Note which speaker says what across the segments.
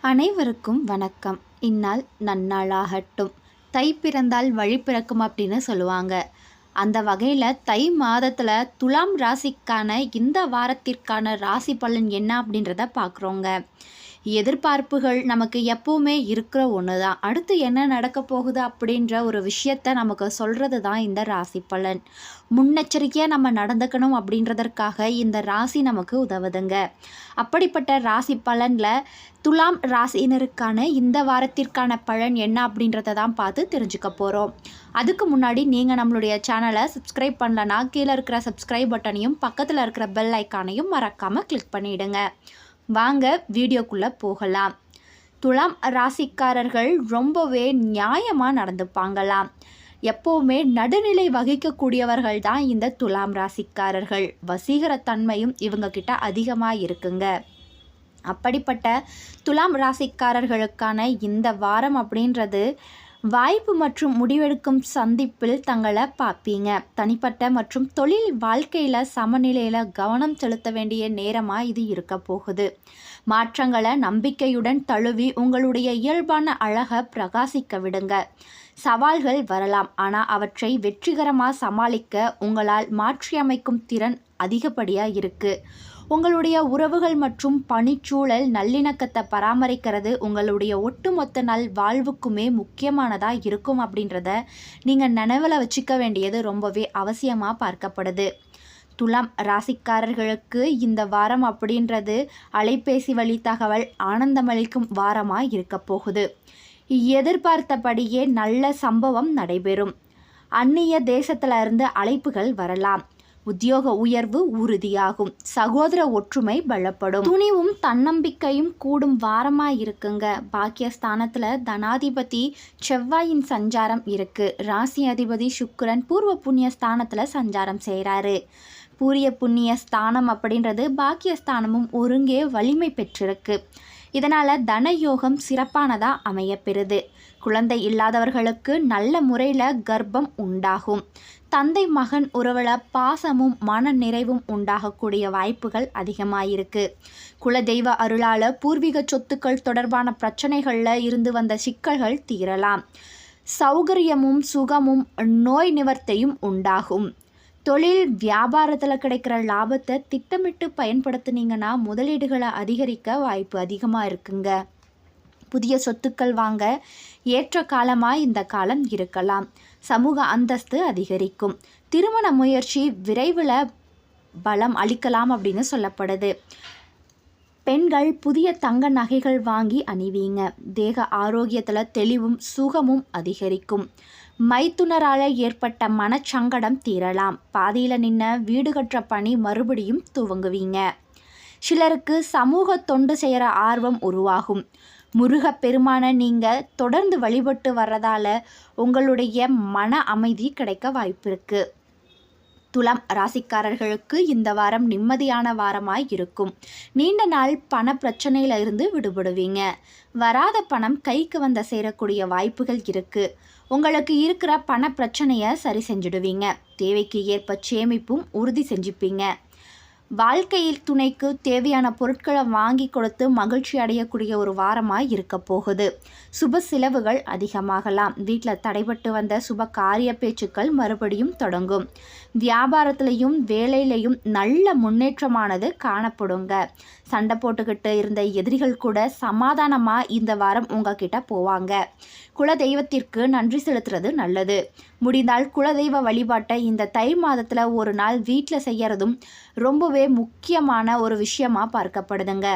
Speaker 1: அனைவருக்கும் வணக்கம். இந்நாள் நன்னாளாகட்டும். தை பிறந்தால் வழி பிறக்கும் அப்படின்னு சொல்லுவாங்க. அந்த வகையில் தை மாதத்தில் துலாம் ராசிக்கான இந்த வாரத்திற்கான ராசி பலன் என்ன அப்படின்றத பார்க்குறோங்க. எதிர்பார்ப்புகள் நமக்கு எப்போவுமே இருக்கிற ஒன்று தான் அடுத்து என்ன நடக்க போகுது அப்படின்ற ஒரு விஷயத்த நமக்கு சொல்கிறது தான் இந்த ராசி பலன். முன்னெச்சரிக்கையாக நம்ம நடந்துக்கணும் அப்படின்றதற்காக இந்த ராசி நமக்கு உதவுதுங்க. அப்படிப்பட்ட ராசி பலனில் துலாம் ராசினருக்கான இந்த வாரத்திற்கான பலன் என்ன அப்படின்றத தான் பார்த்து தெரிஞ்சுக்க போகிறோம் அதுக்கு முன்னாடி நீங்கள் நம்மளுடைய சேனலை சப்ஸ்கிரைப் பண்ணலனா கீழே இருக்கிற சப்ஸ்கிரைப் பட்டனையும் பக்கத்தில் இருக்கிற பெல் ஐக்கானையும் மறக்காமல் கிளிக் பண்ணிவிடுங்க வாங்க வீடியோக்குள்ளே போகலாம். துலாம் ராசிக்காரர்கள் ரொம்பவே நியாயமாக நடந்துப்பாங்களாம் எப்போவுமே நடுநிலை வகிக்கக்கூடியவர்கள் தான் இந்த துலாம் ராசிக்காரர்கள். வசீகரத்தன்மையும் தன்மையும் இவங்கக்கிட்ட அதிகமாக இருக்குங்க. அப்படிப்பட்ட துலாம் ராசிக்காரர்களுக்கான இந்த வாரம் அப்படின்றது வாய்ப்பு மற்றும் முடிவெடுக்கும் சந்திப்பில் தங்களை பார்ப்பீங்க. தனிப்பட்ட மற்றும் தொழில் வாழ்க்கையில் சமநிலையில் கவனம் செலுத்த வேண்டிய நேரமாக இது இருக்க போகுது. மாற்றங்களை நம்பிக்கையுடன் தழுவி உங்களுடைய இயல்பான அழகை பிரகாசிக்க விடுங்க. சவால்கள் வரலாம் ஆனால் அவற்றை வெற்றிகரமாக சமாளிக்க உங்களால் மாற்றியமைக்கும் திறன் அதிகப்படியாக இருக்குது உங்களுடைய உறவுகள் மற்றும் பணிச்சூழல் நல்லிணக்கத்தை பராமரிக்கிறது உங்களுடைய ஒட்டுமொத்த நல் வாழ்வுக்குமே முக்கியமானதாக இருக்கும் அப்படின்றத நீங்கள் நினைவில் வச்சுக்க வேண்டியது ரொம்பவே அவசியமாக பார்க்கப்படுது. துலாம் ராசிக்காரர்களுக்கு இந்த வாரம் அப்படின்றது அலைபேசி வழி தகவல் ஆனந்தமளிக்கும் வாரமாக இருக்க போகுது. எதிர்பார்த்தபடியே நல்ல சம்பவம் நடைபெறும். அந்நிய தேசத்துல இருந்து அழைப்புகள் வரலாம். உத்தியோக உயர்வு உறுதியாகும். சகோதர ஒற்றுமை பலப்படும். துணிவும் தன்னம்பிக்கையும் கூடும் வாரமா இருக்குங்க. பாக்கியஸ்தானத்துல தனாதிபதி செவ்வாயின் சஞ்சாரம் இருக்கு. ராசி அதிபதி சுக்கரன் பூர்வ புண்ணிய ஸ்தானத்துல சஞ்சாரம் செய்கிறாரு பூரிய புண்ணிய ஸ்தானம் அப்படின்றது பாக்கியஸ்தானமும் ஒருங்கே வலிமை பெற்றிருக்கு. இதனால் தனயோகம் சிறப்பானதாக அமையப்பெறுது. குழந்தை இல்லாதவர்களுக்கு நல்ல முறையில் கர்ப்பம் உண்டாகும். தந்தை மகன் உறவில் பாசமும் மன நிறைவும் உண்டாகக்கூடிய வாய்ப்புகள் அதிகமாயிருக்கு. குலதெய்வ அருளால் பூர்வீக சொத்துக்கள் தொடர்பான பிரச்சனைகளில் இருந்து வந்த சிக்கல்கள் தீரலாம். சௌகரியமும் சுகமும் நோய் நிவர்த்தையும் உண்டாகும். தொழில் வியாபாரத்தில் கிடைக்கிற லாபத்தை திட்டமிட்டு பயன்படுத்துனீங்கன்னா முதலீடுகளை அதிகரிக்க வாய்ப்பு அதிகமாக இருக்குங்க. புதிய சொத்துக்கள் வாங்க ஏற்ற காலமாக இந்த காலம் இருக்கலாம். சமூக அந்தஸ்து அதிகரிக்கும். திருமண முயற்சி விரைவில் பலம் அளிக்கலாம் அப்படின்னு சொல்லப்படுது. பெண்கள் புதிய தங்க நகைகள் வாங்கி அணிவீங்க. தேக ஆரோக்கியத்தில் தெளிவும் சுகமும் அதிகரிக்கும். மைத்துனரால் ஏற்பட்ட மனச்சங்கடம் தீரலாம். பாதியில் நின்ன வீடு கட்டுற பணி மறுபடியும் துவங்குவீங்க. சிலருக்கு சமூக தொண்டு செய்கிற ஆர்வம் உருவாகும். முருகப்பெருமான நீங்கள் தொடர்ந்து வழிபட்டு வர்றதால உங்களுடைய மன அமைதி கிடைக்க வாய்ப்பு இருக்குது துலாம் ராசிக்காரர்களுக்கு இந்த வாரம் நிம்மதியான வாரமாய் இருக்கும். நீண்ட நாள் பண பிரச்சனையில இருந்து விடுபடுவீங்க. வராத பணம் கைக்கு வந்த சேரக்கூடிய வாய்ப்புகள் இருக்கு. உங்களுக்கு இருக்கிற பண பிரச்சனையை சரி செஞ்சுடுவீங்க. தேவைக்கு ஏற்ப சேமிப்பும் உறுதி செஞ்சுப்பீங்க. வாழ்க்கையில் துணைக்கு தேவையான பொருட்களை வாங்கி கொடுத்து மகிழ்ச்சி அடையக்கூடிய ஒரு வாரமாக இருக்க போகுது. சுப செலவுகள் அதிகமாகலாம். வீட்டில் தடைபட்டு வந்த சுப காரிய பேச்சுக்கள் மறுபடியும் தொடங்கும். வியாபாரத்திலையும் வேலையிலையும் நல்ல முன்னேற்றமானது காணப்படுங்க. சண்டை போட்டுக்கிட்டு இருந்த எதிரிகள் கூட சமாதானமாக இந்த வாரம் உங்ககிட்ட போவாங்க. குல தெய்வத்திற்கு நன்றி செலுத்துறது நல்லது. முடிந்தால் குலதெய்வ வழிபாட்டை இந்த தை மாதத்தில் ஒரு நாள் வீட்டில் செய்யறதும் ரொம்பவே முக்கியமான ஒரு விஷயமாக பார்க்கப்படுதுங்க.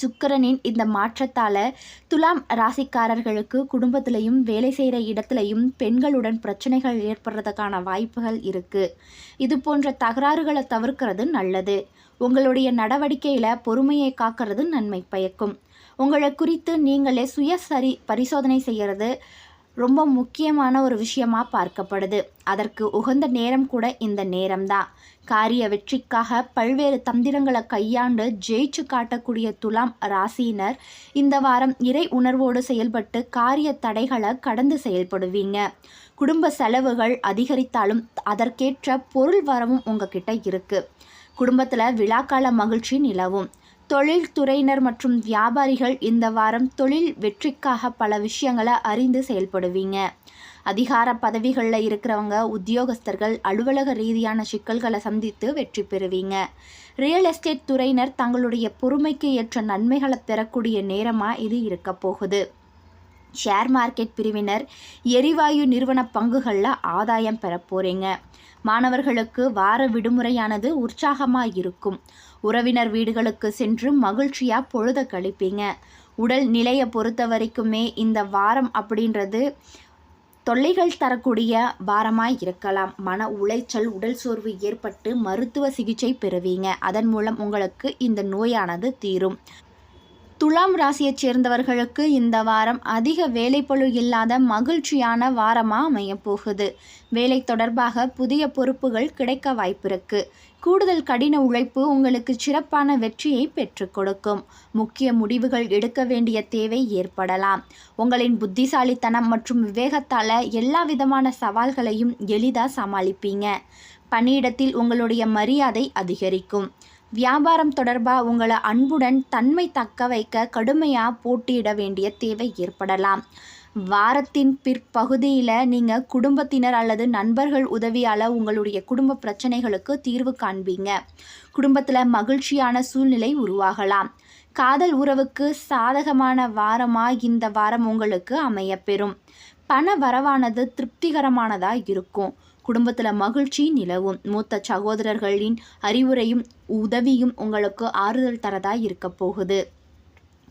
Speaker 1: சுக்கரனின் இந்த மாற்றத்தால் துலாம் ராசிக்காரர்களுக்கு குடும்பத்திலையும் வேலை செய்கிற இடத்துலையும் பெண்களுடன் பிரச்சனைகள் ஏற்படுறதுக்கான வாய்ப்புகள் இருக்குது இது போன்ற தகராறுகளை தவிர்க்கிறது நல்லது. உங்களுடைய நடவடிக்கையில் பொறுமையை காக்கிறது நன்மை பயக்கும். உங்களை குறித்து நீங்களே சுய சரி பரிசோதனை செய்கிறது ரொம்ப முக்கியமான ஒரு விஷயமா பார்க்கப்படுது. அதற்கு உகந்த நேரம் கூட இந்த நேரம்தான் காரிய வெற்றிக்காக பல்வேறு தந்திரங்களை கையாண்டு ஜெயிச்சு காட்டக்கூடிய துலாம் ராசியினர் இந்த வாரம் இறை உணர்வோடு செயல்பட்டு காரிய தடைகளை கடந்து செயல்படுவீங்க. குடும்ப செலவுகள் அதிகரித்தாலும் அதற்கேற்ற பொருள் வரவும் உங்ககிட்ட இருக்கு. குடும்பத்தில் விழாக்கால மகிழ்ச்சி நிலவும். தொழில்துறையினர் மற்றும் வியாபாரிகள் இந்த வாரம் தொழில் வெற்றிக்காக பல விஷயங்களை அறிந்து செயல்படுவீங்க. அதிகார பதவிகளில் இருக்கிறவங்க உத்தியோகஸ்தர்கள் அலுவலக ரீதியான சிக்கல்களை சந்தித்து வெற்றி பெறுவீங்க. ரியல் எஸ்டேட் துறையினர் தங்களுடைய பொறுமைக்கு ஏற்ற நன்மைகளை பெறக்கூடிய நேரமாக இது இருக்க போகுது. ஷேர் மார்க்கெட் பிரிவினர் எரிவாயு நிறுவன பங்குகளில் ஆதாயம் பெற போகிறீங்க மாணவர்களுக்கு வார விடுமுறையானது உற்சாகமாக இருக்கும். உறவினர் வீடுகளுக்கு சென்று மகிழ்ச்சியாக பொழுத கழிப்பீங்க. உடல் நிலையை பொறுத்த வரைக்குமே இந்த வாரம் அப்படின்றது தொல்லைகள் தரக்கூடிய வாரமாக இருக்கலாம். மன உளைச்சல் உடல் சோர்வு ஏற்பட்டு மருத்துவ சிகிச்சை பெறுவீங்க. அதன் மூலம் உங்களுக்கு இந்த நோயானது தீரும். துலாம் ராசியைச் சேர்ந்தவர்களுக்கு இந்த வாரம் அதிக வேலைப்பழு இல்லாத மகிழ்ச்சியான வாரமாக அமையப்போகுது. வேலை தொடர்பாக புதிய பொறுப்புகள் கிடைக்க வாய்ப்பிருக்கு. கூடுதல் கடின உழைப்பு உங்களுக்கு சிறப்பான வெற்றியை பெற்றுக் கொடுக்கும். முக்கிய முடிவுகள் எடுக்க வேண்டிய தேவை ஏற்படலாம். உங்களின் புத்திசாலித்தனம் மற்றும் விவேகத்தால் எல்லா விதமான சவால்களையும் எளிதாக சமாளிப்பீங்க. பணியிடத்தில் உங்களுடைய மரியாதை அதிகரிக்கும். வியாபாரம் தொடர்பாக உங்களை அன்புடன் தன்மை தக்க வைக்க கடுமையாக போட்டியிட வேண்டிய தேவை ஏற்படலாம். வாரத்தின் பிற்பகுதியில் நீங்கள் குடும்பத்தினர் அல்லது நண்பர்கள் உதவியால் உங்களுடைய குடும்ப பிரச்சனைகளுக்கு தீர்வு காண்பீங்க. குடும்பத்தில் மகிழ்ச்சியான சூழ்நிலை உருவாகலாம். காதல் உறவுக்கு சாதகமான வாரமாக இந்த வாரம் உங்களுக்கு அமையப்பெறும். பண வரவானது திருப்திகரமானதாக இருக்கும். குடும்பத்தில் மகிழ்ச்சி நிலவும். மூத்த சகோதரர்களின் அறிவுரையும் உதவியும் உங்களுக்கு ஆறுதல் தரதாக இருக்க போகுது.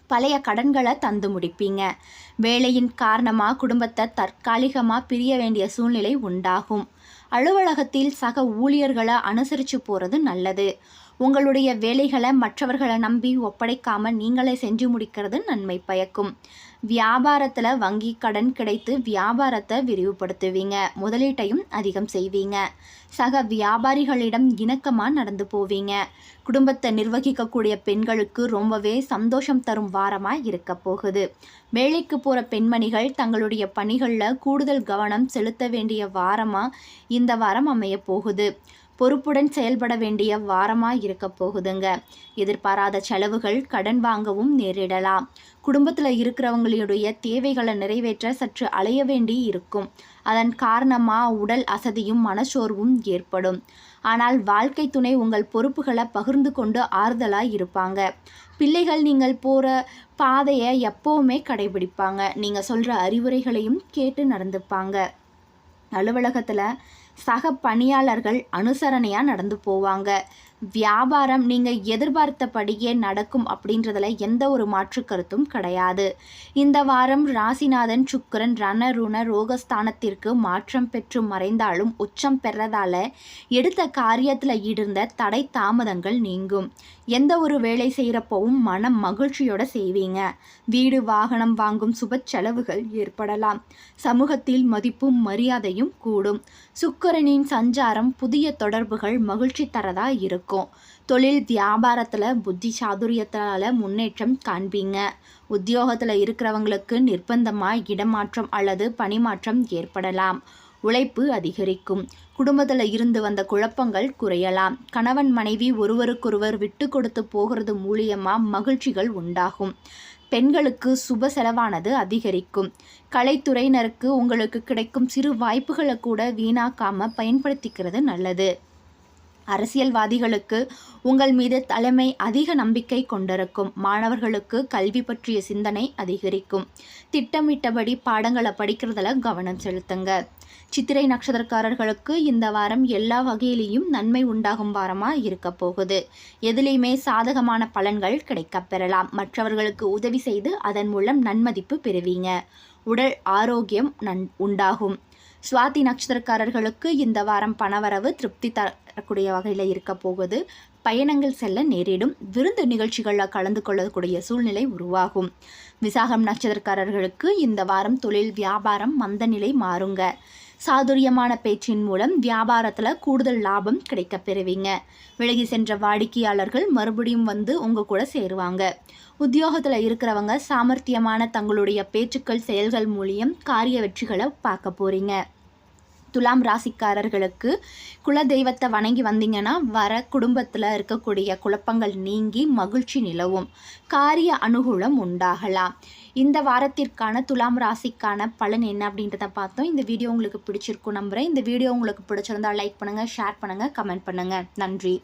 Speaker 1: பழைய கடன்களை தந்து முடிப்பீங்க. வேலையின் காரணமாக குடும்பத்தை தற்காலிகமாக பிரிய வேண்டிய சூழ்நிலை உண்டாகும். அலுவலகத்தில் சக ஊழியர்களை அனுசரித்து போகிறது நல்லது. உங்களுடைய வேலைகளை மற்றவர்களை நம்பி ஒப்படைக்காமல் நீங்களே செஞ்சு முடிக்கிறது நன்மை பயக்கும். வியாபாரத்தில் வங்கி கடன் கிடைத்து வியாபாரத்தை விரிவுபடுத்துவீங்க. முதலீட்டையும் அதிகம் செய்வீங்க. சக வியாபாரிகளிடம் இணக்கமாக நடந்து போவீங்க. குடும்பத்தை நிர்வகிக்கக்கூடிய பெண்களுக்கு ரொம்பவே சந்தோஷம் தரும் வாரமாக இருக்க போகுது. வேலைக்கு போகிற பெண்மணிகள் தங்களுடைய பணிகளில் கூடுதல் கவனம் செலுத்த வேண்டிய வாரமாக இந்த வாரம் அமைய போகுது. பொறுப்புடன் செயல்பட வேண்டிய வாரமாக இருக்க போகுதுங்க. எதிர்பாராத செலவுகள் கடன் வாங்கவும் நேரிடலாம். குடும்பத்தில் இருக்கிறவங்களுடைய தேவைகளை நிறைவேற்ற சற்று அலைய வேண்டி இருக்கும். அதன் காரணமாக உடல் அசதியும் மனச்சோர்வும் ஏற்படும். ஆனால் வாழ்க்கை துணை உங்கள் பொறுப்புகளை பகிர்ந்து கொண்டு ஆறுதலாக இருப்பாங்க. பிள்ளைகள் நீங்கள் போகிற பாதையை எப்போவுமே கடைபிடிப்பாங்க. நீங்கள் சொல்கிற அறிவுரைகளையும் கேட்டு நடந்துப்பாங்க. அலுவலகத்தில் சக பணியாளர்கள் அனுசரணையாக நடந்து போவாங்க. வியாபாரம் நீங்கள் எதிர்பார்த்தபடியே நடக்கும் அப்படின்றதுல எந்த ஒரு மாற்று கருத்தும் கிடையாது. இந்த வாரம் ராசிநாதன் சுக்கரன் ரணருண ரோகஸ்தானத்திற்கு மாற்றம் பெற்று மறைந்தாலும் உச்சம் பெறதால எடுத்த காரியத்தில் இருந்த தடை தாமதங்கள் நீங்கும். எந்த ஒரு வேலை செய்கிறப்பவும் மனம் மகிழ்ச்சியோட செய்வீங்க. வீடு வாகனம் வாங்கும் சுப செலவுகள் ஏற்படலாம். சமூகத்தில் மதிப்பும் மரியாதையும் கூடும். சுக்கரனின் சஞ்சாரம் புதிய தொடர்புகள் மகிழ்ச்சி தரதா இருக்கும். இருக்கும். தொழில் வியாபாரத்தில் புத்தி சாதுரியத்தால் முன்னேற்றம் காண்பீங்க. உத்தியோகத்தில் இருக்கிறவங்களுக்கு நிர்பந்தமாக இடமாற்றம் அல்லது பணிமாற்றம் ஏற்படலாம். உழைப்பு அதிகரிக்கும். குடும்பத்தில் இருந்து வந்த குழப்பங்கள் குறையலாம். கணவன் மனைவி ஒருவருக்கொருவர் விட்டு கொடுத்து போகிறது மூலியமாக மகிழ்ச்சிகள் உண்டாகும். பெண்களுக்கு சுப செலவானது அதிகரிக்கும். கலைத்துறையினருக்கு உங்களுக்கு கிடைக்கும் சிறு வாய்ப்புகளை கூட வீணாக்காமல் பயன்படுத்திக்கிறது நல்லது. அரசியல்வாதிகளுக்கு உங்கள் மீது தலைமை அதிக நம்பிக்கை கொண்டிருக்கும். மாணவர்களுக்கு கல்வி பற்றிய சிந்தனை அதிகரிக்கும். திட்டமிட்டபடி பாடங்களை படிக்கிறதுல கவனம் செலுத்துங்க. சித்திரை நட்சத்திரக்காரர்களுக்கு இந்த வாரம் எல்லா வகையிலையும் நன்மை உண்டாகும் வாரமாக இருக்க போகுது. எதுலேயுமே சாதகமான பலன்கள் கிடைக்க பெறலாம். மற்றவர்களுக்கு உதவி செய்து அதன் மூலம் நன்மதிப்பு பெறுவீங்க. உடல் ஆரோக்கியம் நன் உண்டாகும். சுவாதி நட்சத்திரக்காரர்களுக்கு இந்த வாரம் பணவரவு திருப்தி தரக்கூடிய வகையில் இருக்க போகுது. பயணங்கள் செல்ல நேரிடும். விருந்து நிகழ்ச்சிகளில் கலந்து கொள்ளக்கூடிய சூழ்நிலை உருவாகும். விசாகம் நட்சத்திரக்காரர்களுக்கு இந்த வாரம் தொழில் வியாபாரம் மந்த நிலை மாறுங்க. சாதுரியமான பேச்சின் மூலம் வியாபாரத்தில் கூடுதல் லாபம் கிடைக்க பெறுவீங்க. விலகி சென்ற வாடிக்கையாளர்கள் மறுபடியும் வந்து உங்கள் கூட சேருவாங்க. உத்தியோகத்தில் இருக்கிறவங்க சாமர்த்தியமான தங்களுடைய பேச்சுக்கள் செயல்கள் மூலியம் காரிய வெற்றிகளை பார்க்க போகிறீங்க துலாம் ராசிக்காரர்களுக்கு குலதெய்வத்தை வணங்கி வந்தீங்கன்னா வர குடும்பத்தில் இருக்கக்கூடிய குழப்பங்கள் நீங்கி மகிழ்ச்சி நிலவும். காரிய அனுகூலம் உண்டாகலாம். இந்த வாரத்திற்கான துலாம் ராசிக்கான பலன் என்ன அப்படின்றத பார்த்தோம். இந்த வீடியோ உங்களுக்கு பிடிச்சிருக்கும் நம்புகிறேன் இந்த வீடியோ உங்களுக்கு பிடிச்சிருந்தா லைக் பண்ணுங்கள் ஷேர் பண்ணுங்கள் கமெண்ட் பண்ணுங்கள் நன்றி.